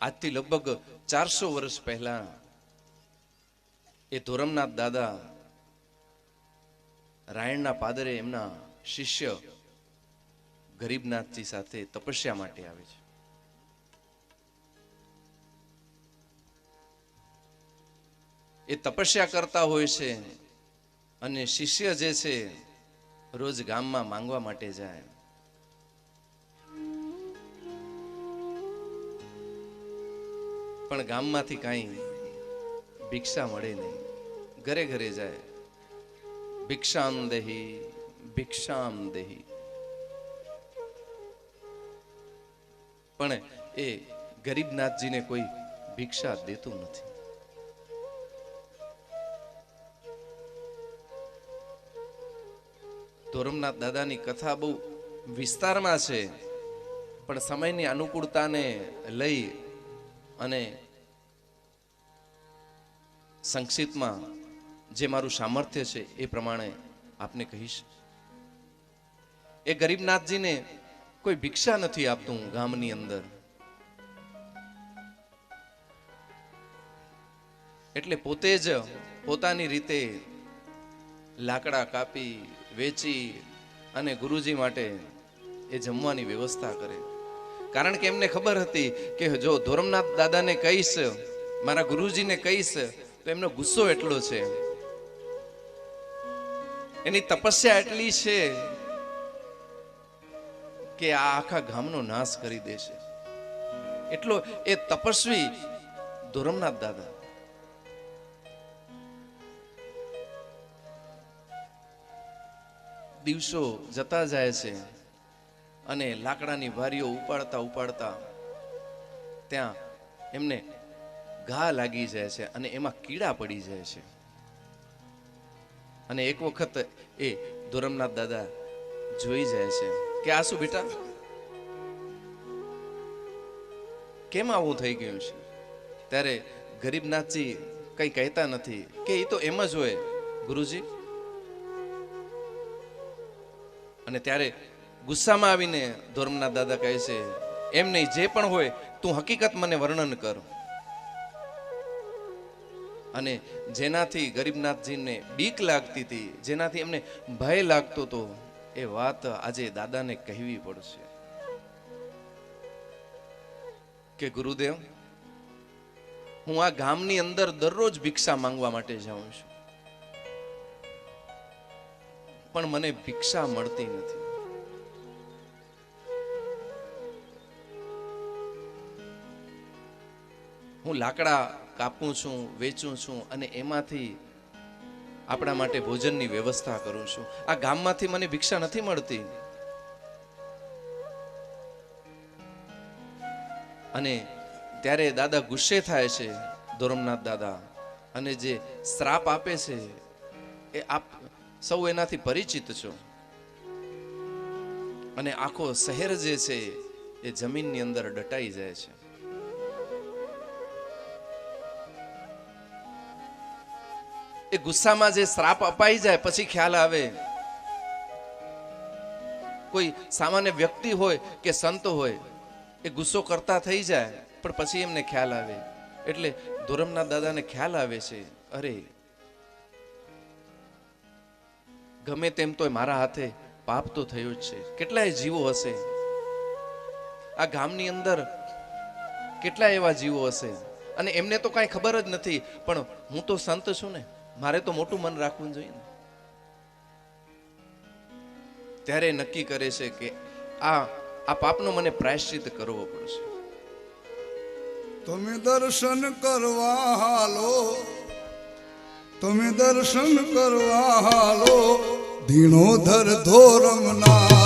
આજથી લગભગ ચારસો વર્ષ પહેલા એ ધોરમનાથ દાદા રાયણના પાદરે એમના શિષ્ય ગરીબનાથજી સાથે તપસ્યા માટે આવે છે. એ તપસ્યા કરતા હોય છે અને શિષ્ય જે છે રોજ ગામમાં માંગવા માટે જાય. પણ ગામમાંથી કાંઈ ભિક્ષા મળે નહીં. ઘરે ઘરે જાય. ભિક્ષામ દેહી ભિક્ષામ દેહી. પણ એ ગરીબનાથજીને કોઈ ભિક્ષા દેતું નથી. ધોરમનાથ દાદાની કથા બહુ વિસ્તારમાં છે. પણ સમયની અનુકૂળતાને લઈ અને સંક્ષિપ્તમાં જે મારું સામર્થ્ય છે એ પ્રમાણે આપને કહીશ. એ ગરીબનાથજીને કોઈ ભિક્ષા નથી આપતું ગામની અંદર. એટલે પોતે જ પોતાની રીતે લાકડા કાપી, વેચી અને ગુરુજી માટે એ જમવાની વ્યવસ્થા કરે. કારણ કે એમને ખબર હતી કે જો ધોરમનાથ દાદાને કહીશ, મારા ગુરુજીને કહીશ, તો એમનો ગુસ્સો એટલો છે. એની તપસ્યા એટલી છે કે આ આખા ગામનો નાશ કરી દેશે એટલો એ તપસ્વી ધોરમનાથ દાદા. દિવસો જતા જાય છે. અને લાકડાની વારીઓ ઉપાડતા ઉપાડતા ત્યાં એમને ઘા લાગી જાય છે અને એમાં કીડા પડી જાય છે. અને એક વખત એ ધોરમનાથ દાદા જોઈ જાય છે કે, આ શું બેટા? કેમ આવું થઈ ગયું છે? ત્યારે ગરીબનાથજી કઈ કહેતા નથી કે એ તો એમ જ હોય ગુરુજી. અને ત્યારે ગુસ્સામાં આવીને ધોરમના દાદા કહે છે, એમ નહીં, જે પણ હોય, તું હકીકત મને વર્ણન કર. અને જેનાથી ગરીબનાથજીને બીક લાગતી હતી, જેનાથી એમને ભય લાગતો હતો, એ વાત આજે દાદાને કહેવી પડશે. કે ગુરુદેવ, હું આ ગામની અંદર દરરોજ ભિક્ષા માંગવા માટે જાઉં છું. પણ મને ભિક્ષા મળતી નથી. હું લાકડા કાપું છું, વેચું છું અને એમાંથી આપણા માટે ભોજનની વ્યવસ્થા કરું છું. આ ગામમાંથી મને ભિક્ષા નથી મળતી. અને ત્યારે દાદા ગુસ્સે થાય છે, ધોરમનાથ દાદા, અને જે શ્રાપ આપે છે, એ આપ સૌ એનાથી પરિચિત છો. અને આખો શહેર જે છે, એ જમીનની અંદર દટાઈ જાય છે. એ ગુસ્સામાં જે શ્રાપ અપાઈ જાય, પછી ખ્યાલ આવે. કોઈ સામાન્ય વ્યક્તિ હોય કે સંત હોય, એ ગુસ્સો કરતા થઈ જાય, પણ પછી એમને ખ્યાલ આવે. એટલે ધોરમના દાદાને ખ્યાલ આવે છે, અરે, ગમે તેમ તોય મારા હાથે પાપ તો થયો જ છે. કેટલાય જીવો હશે? આ ગામની અંદર કેટલા એવા જીવો હશે? અને એમને તો કાંઈ ખબર જ નથી, પણ હું તો સંત છું ને. મારે તો મોટું મન રાખવું જોઈએ ને. ત્યારે નક્કી કરે છે કે આ આ પાપનો મને પ્રાયશ્ચિત કરવો પડશે. તમે દર્શન કરવા હાલો. તમે દર્શન કરવા હાલો. ધીણોધર ધોરમનાથના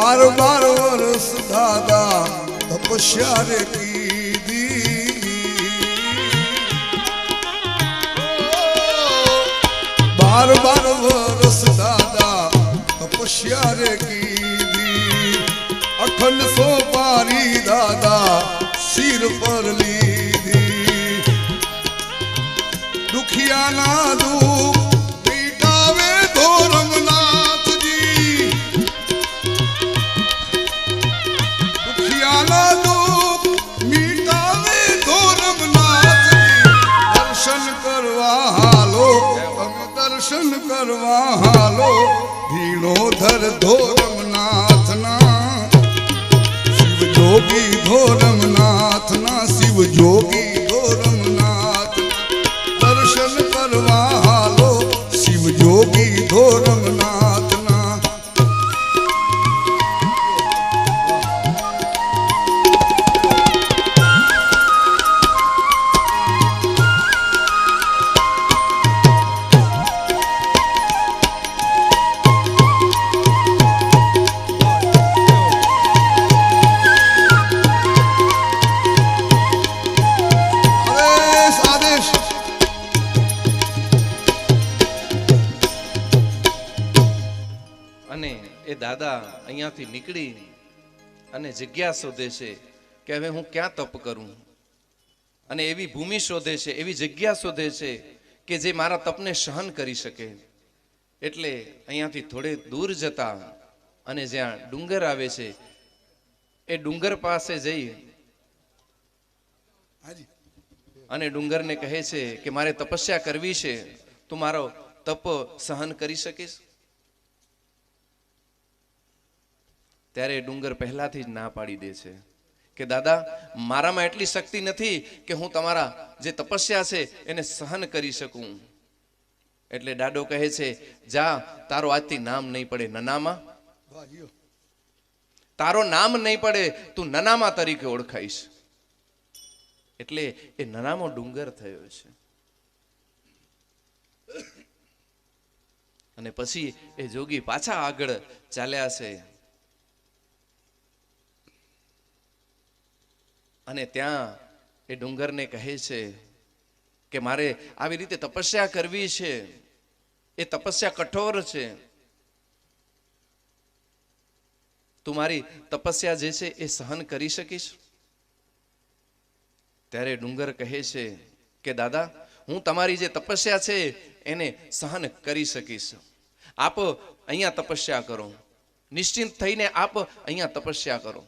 બાર બાર વર્ષ દાદા તપસ્યા રે કીધી બાર બાર વર્ષ દાદા તપસ્યા રે કીધી અખંડ સોપારી દાદા શિર પર લીધી દુખિયાના દુઃખ દર્શન કરવા હાલો. ધીણોધર ધોરમનાથના. શિવ જોગી ધોરમનાથના. શિવ જોગી ધોરમનાથ. દર્શન કરવા હાલો. શિવ જોગી ધોરમનાથના અહીંયાથી નીકળી અને જગ્યા શોધે છે કે હવે હું ક્યાં તપ કરું? અને એવી ભૂમિ શોધે છે એવી જગ્યા શોધે છે કે જે મારા તપને સહન કરી શકે. એટલે અહીંયાથી થોડે દૂર જતા અને જ્યાં ડુંગર આવે છે એ ડુંગર પાસે જઈ અને ડુંગરને કહે છે કે મારે તપસ્યા કરવી છે તું મારો તપ સહન કરી શકીશ? ત્યારે ડુંગર પહેલાથી જ ના પાડી દે છે. કે દાદા મારામાં એટલી શક્તિ નથી કે હું તમારા જે તપસ્યા છે એને સહન કરી શકું. એટલે દાડો કહે છે જા તારો આજથી નામ નહીં પડે નનામાં. તારો નામ નહીં પડે તું નનામા તરીકે ઓળખાઈશ. એટલે એ નનામો ડુંગર થયો છે. અને પછી એ જોગી પાછા આગળ ચાલ્યા છે. અને ત્યાં એ ડુંગરને કહે છે કે મારે આવી રીતે તપસ્યા કરવી છે. એ તપસ્યા કઠોર છે. તું મારી તપસ્યા જે છે એ સહન કરી શકીશ? ત્યારે ડુંગર કહે છે કે, દાદા, હું તમારી જે તપસ્યા છે એને સહન કરી શકીશ. આપ અહીંયા તપસ્યા કરો. નિશ્ચિંત થઈને આપ અહીંયા તપસ્યા કરો.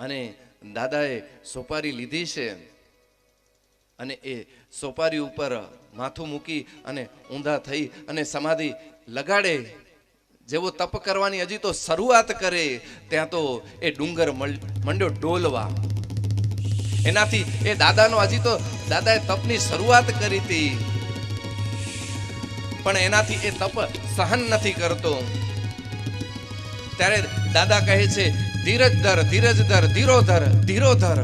અને દાદાએ સોપારી લીધી છે. અને એ સોપારી ઉપર માથું મૂકી અને ઊંધા થઈ અને સમાધિ લગાડે. જેવો તપ કરવાની હજી તો શરૂઆત કરે, ત્યાં તો એ ડુંગર મંડ્યો ડોલવા. એનાથી એ દાદાનો હજી તો દાદાએ તપની શરૂઆત કરી હતી. પણ એનાથી એ તપ સહન નથી કરતો. ત્યારે દાદા કહે છે ધીરજ ધર ધીરજ ધર ધીરો ધર ધીરો ધર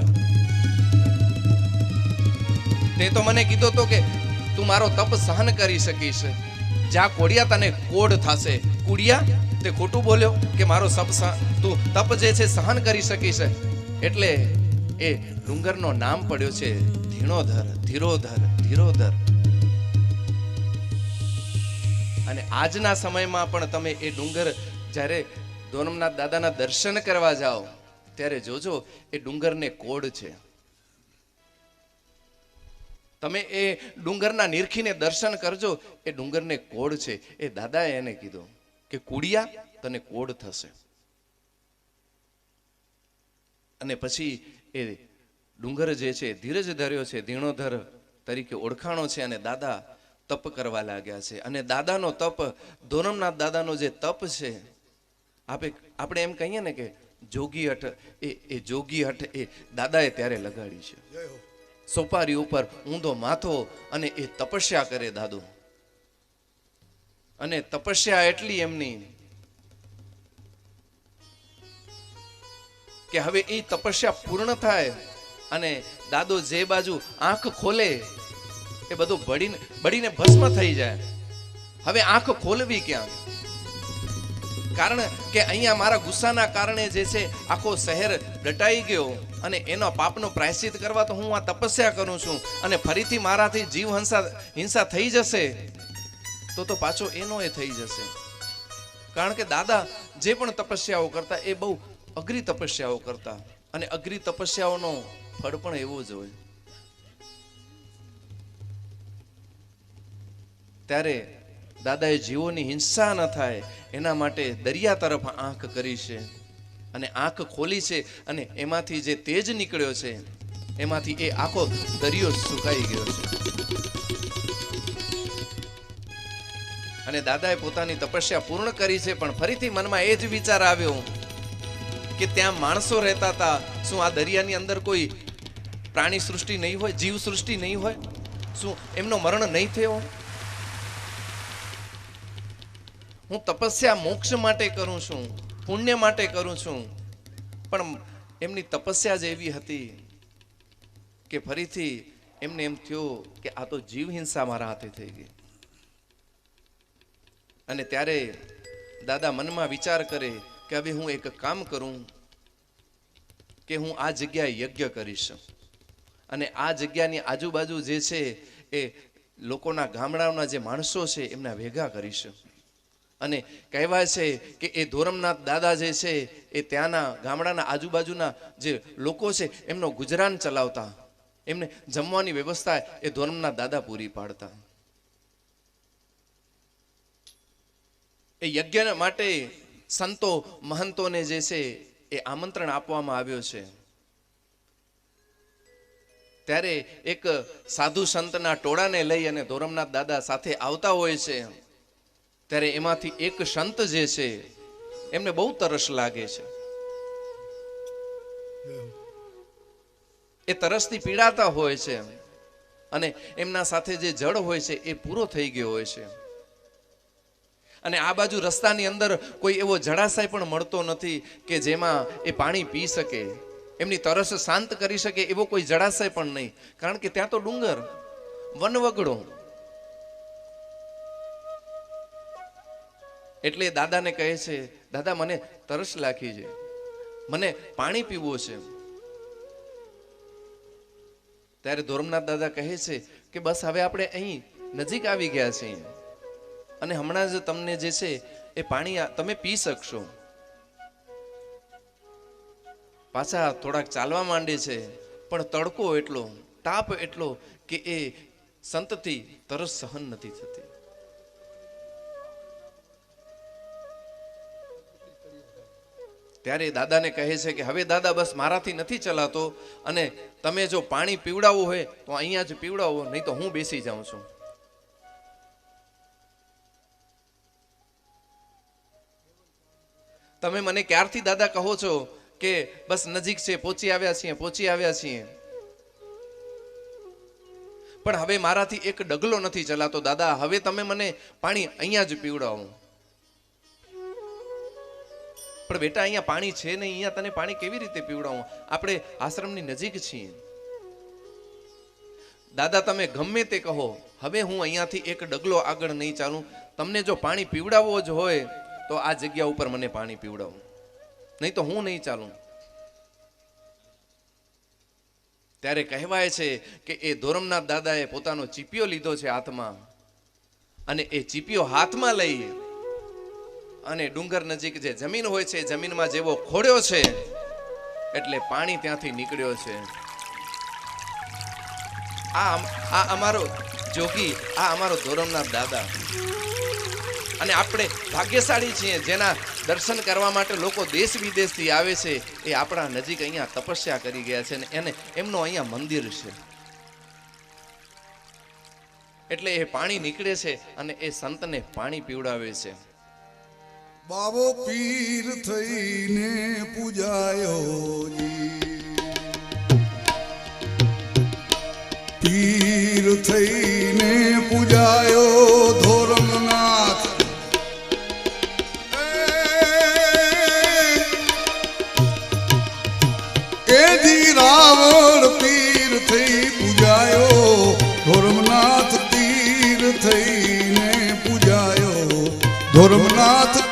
તે તો મને કીધો તો કે તું મારો તપ સહન કરી શકીશ. જા કોડિયા તને કોડ થશે. કુડિયા, તે ખોટું બોલ્યો કે મારો સપ તું તપ જે છે સહન કરી શકીશ. એટલે એ ડુંગરનો નામ પડ્યો છે ધીણોધર ધીરોધર ધીરોધર અને આજના સમયમાં પણ તમે એ ડુંગર જ્યારે દોનમનાથ દાદાના દર્શન કરવા જાઓ, ત્યારે જોજો એ ડુંગરને કોડ છે. તમે એ ડુંગરના નિરખીને દર્શન કરજો, એ ડુંગરને કોડ છે. એ દાદાએ એને કીધું કે, કુડિયા, તને કોડ થશે. અને પછી એ ડુંગર જે છે, ધીરજ ધર્યો છે, ધીણોધર તરીકે ઓળખાણો છે અને દાદા તપ કરવા લાગ્યા છે. અને દાદાનો તપ ધોરમનાથ દાદાનો જે તપ છે આપે આપણે એમ કહીએ ને કે જોગી હઠ એ એ જોગી હઠ એ દાદાએ ત્યારે લગાડી છે. સોપારી ઉપર ઊંધો માથો અને એ તપસ્યા કરે દાદુ. અને તપસ્યા એટલી એમની કે હવે એ તપસ્યા પૂર્ણ થાય અને દાદો જે બાજુ આંખ ખોલે એ બધું બળીને બળીને ભસ્મ થઈ જાય. હવે આંખ ખોલવી ક્યાં? કારણ કે અહીંયા મારા ગુસ્સાના કારણે જે છે, આખો શહેર ડટાઈ ગયો અને એનો પાપનો પ્રાયશ્ચિત કરવા તો હું આ તપસ્યા કરું છું અને ફરીથી મારાથી જીવ હિંસા હિંસા થઈ જશે, તો તો પાછો એનો એ થઈ જશે. કારણ કે દાદા જે પણ તપસ્યાઓ કરતા એ બહુ અઘરી તપસ્યાઓ કરતા અને અઘરી તપસ્યાઓનો ફળ પણ એવો જ હોય. ત્યારે દાદાએ જીવોની હિંસા ન થાય એના માટે દરિયા તરફ આંખ કરી છે અને આંખ ખોલી છે અને એમાંથી જે તેજ નીકળ્યો છે, એમાંથી એ આખો દરિયો સુકાઈ ગયો છે. અને દાદાએ પોતાની તપસ્યા પૂર્ણ કરી છે, પણ ફરીથી મનમાં એ જ વિચાર આવ્યો કે ત્યાં માણસો રહેતા હતા. શું આ દરિયાની અંદર કોઈ પ્રાણી સૃષ્ટિ નહીં હોય, જીવ સૃષ્ટિ નહીં હોય? શું એમનો મરણ નહીં થયો? હું તપસ્યા મોક્ષ માટે કરું છું, પુણ્ય માટે કરું છું. પણ એમની તપસ્યા જ એવી હતી કે ફરીથી એમને એમ થયું કે આ તો જીવ હિંસા મારા હાથે થઈ ગઈ. અને ત્યારે દાદા મનમાં વિચાર કરે કે હવે હું એક કામ કરું કે હું આ જગ્યાએ યજ્ઞ કરીશ. અને આ જગ્યાની આજુબાજુ જે છે એ લોકોના ગામડાઓના જે માણસો છે એમના ભેગા કરીશ. અને કહેવાય છે કે એ ધોરમનાથ દાદા જે છે, એ ત્યાંના ગામડાના આજુબાજુના જે લોકો છે, એમનો ગુજરાન ચલાવતા. એમને જમવાની વ્યવસ્થા એ ધોરમનાથ દાદા પૂરી પાડતા. એ યજ્ઞ માટે સંતો મહંતોને જે છે, એ આમંત્રણ આપવામાં આવ્યો છે. ત્યારે એક સાધુ સંતના ટોળાને લઈ અને ધોરમનાથ દાદા સાથે આવતા હોય છે. ત્યારે એમાંથી એક સંત જે છે, એમને બહુ તરસ લાગે છે. એ તરસથી પીડાતા હોય છે અને એમના સાથે જે જળ હોય છે, એ પૂરો થઈ ગયો હોય છે અને આ બાજુ રસ્તાની અંદર કોઈ એવો જળાશય પણ મળતો નથી કે જેમાં એ પાણી પી શકે. એમની તરસ શાંત કરી શકે એવો કોઈ જળાશય પણ નહીં. કારણ કે ત્યાં તો ડુંગર, વનવગડો એટલે દાદાને કહે છે, દાદા, મને તરસ લાગી છે. મને પાણી પીવું છે ત્યારે ધોરમનાથ દાદા કહે છે કે, બસ, હવે આપણે અહીં નજીક આવી ગયા છીએ. અને હમણાં જ તમને જે છે એ પાણી તમે પી શકશો. પાછા થોડાક ચાલવા માંડે છે, પણ તડકો એટલો, તાપ એટલો કે એ સંતથી તરસ સહન નથી થતી. ત્યારે દાદાને કહે છે કે, હવે દાદા, બસ મારાથી નથી ચલાતો અને તમે જો પાણી પીવડાવવું હોય, તો અહીંયા જ પીવડાવો, નહીં તો હું બેસી જાઉં છું. તમે મને ક્યારથી દાદા કહો છો કે, બસ નજીક છે, પહોંચી આવ્યા છીએ, પહોંચી આવ્યા છીએ. પણ હવે મારાથી એક ડગલો નથી ચલાતો, દાદા, હવે તમે મને પાણી અહીંયા જ પીવડાવો. પણ બેટા, અહીંયા પાણી છે નહીં, અહીંયા તને પાણી કેવી રીતે પીવડાવું? આપણે આશ્રમની નજીક છીએ. દાદા, તમે ગમે તે કહો, હવે હું અહીંયાથી એક ડગલો આગળ નહીં ચાલું. તમને જો પાણી પીવડાવવો જ હોય, તો આ જગ્યા ઉપર મને પાણી પીવડાવો. નહીં તો હું નહીં ચાલું. ત્યારે કહેવાય છે કે એ ધોરમનાથ દાદાએ પોતાનો ચીપિયો લીધો છે હાથમાં. અને એ ચીપિયો હાથમાં લઈ અને ડુંગર નજીક જે જમીન હોય છે જમીનમાં જેવો ખોડ્યો છે, એટલે પાણી ત્યાંથી નીકળ્યો છે. આ આ અમારો જોગી, આ અમારો ધોરમનાથ દાદા. અને આપણે ભાગ્યશાળી છીએ, જેના દર્શન કરવા માટે લોકો દેશ વિદેશથી આવે છે, એ આપણા નજીક અહીંયા તપસ્યા કરી ગયા છે અને એને, એમનો અહીંયા મંદિર છે. એટલે એ પાણી નીકળે છે અને એ સંતને પાણી પીવડાવે છે. બાબો પીર થઈને પૂજાયો પીર થઈને પૂજાયો ધોરંગનાથ એ જી રાવણ પીર થઈ પૂજાયો ધોરમનાથ પીર થઈને પૂજાયો ધોરમનાથ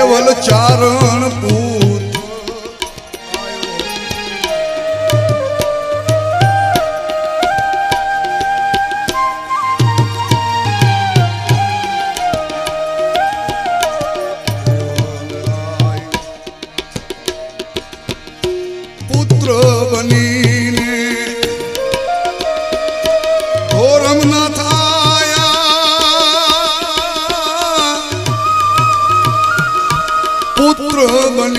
દેવલ ચારણ પૂત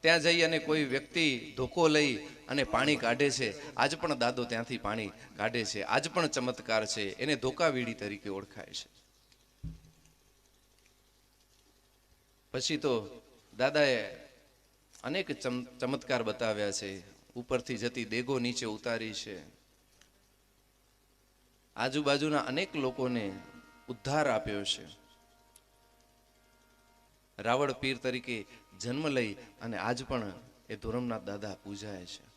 ત્યાં જઈ અને કોઈ વ્યક્તિ ધોકો લઈ અને પાણી કાઢે છે. આજ પણ દાદો ત્યાંથી પાણી કાઢે છે. આજ પણ ચમત્કાર છે. એને ધોકાવીડી તરીકે ઓળખાય છે. પછી તો દાદાએ અનેક ચમ- ચમત્કાર બતાવ્યા છે. ઉપરથી જતી દેગો નીચે ઉતારી છે. આજુબાજુના અનેક લોકોને ઉદ્ધાર આપ્યો છે. રાવળ પીર તરીકે જન્મ લઈ અને આજ પણ એ ધોરમનાથ દાદા પૂજાય છે.